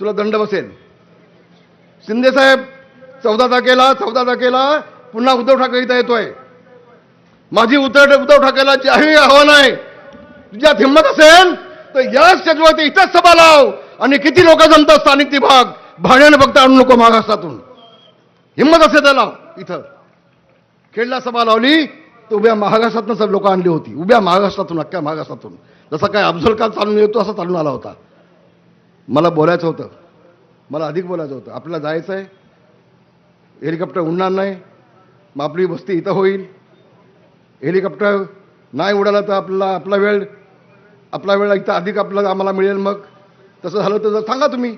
तुला दंड बसेल. शिंदे साहेब चौदा तारखेला चौदा तारखेला पुन्हा उद्धव ठाकरे इथं येतोय. माझी उद्धव उद्धव ठाकरेला जाहीर आव्हान आहे. तुझ्यात हिंमत असेल तर या स्टेजवरती इथंच सभा लाव आणि किती लोक जमतात स्थानिक ती भाग भाड्याने फक्त आणू नको महाराष्ट्रातून. हिंमत असेल तर लाव इथं. खेडला सभा लावली तर उभ्या महाराष्ट्रातनं सब लोक आणली होती. उभ्या महाराष्ट्रातून अख्ख्या महाराष्ट्रातून. जसं काय अफजल काल चालून येतो असा चालून आला होता. मला बोलायचं होतं. मला अधिक बोलायचं होतं. आपल्याला जायचं आहे. हेलिकॉप्टर उडणार नाही. मग आपली वस्ती इथं होईल. हेलिकॉप्टर नाही उडाला तर आपल्याला आपला वेळ आपला वेळ इथं अधिक आपला आम्हाला मिळेल मग. तसं झालं तर सांगा तुम्ही.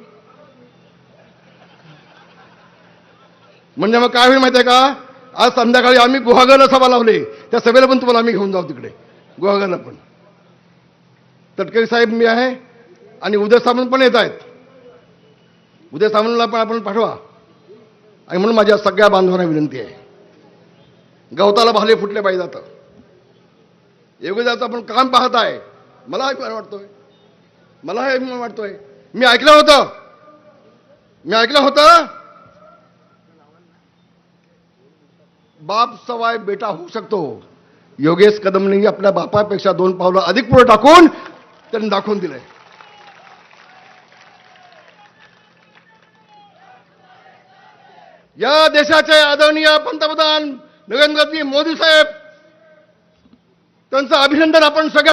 म्हणजे मग काय होईल माहिती आहे का? आज संध्याकाळी आम्ही गुहागरला सभा लावली. त्या सभेला पण तुम्हाला आम्ही घेऊन जाऊ तिकडे. गुहागरला पण. तटकरी साहेब मी आहे. आणि उदय सामंत पण येत आहेत. उदय सामंतला पण आपण पाठवा. आणि म्हणून माझ्या सगळ्या बांधवांना विनंती आहे. गवताला भाले फुटले पाहिजे आता. योगदाचं आपण काम पाहत आहे. मला अभिमान वाटतोय. मला हे अभिमान वाटतोय. मी ऐकलं होतं. मी ऐकलं होतं. बाप सवाय बेटा होऊ शकतो. योगेश कदमनी आपल्या बापापेक्षा दोन पावलं अधिक पुढे टाकून त्यांनी दाखवून दिलंय. या देशाचे आदरणीय पंतप्रधान नरेंद्रजी मोदी साहेब त्यांचं अभिनंदन आपण सगळ्या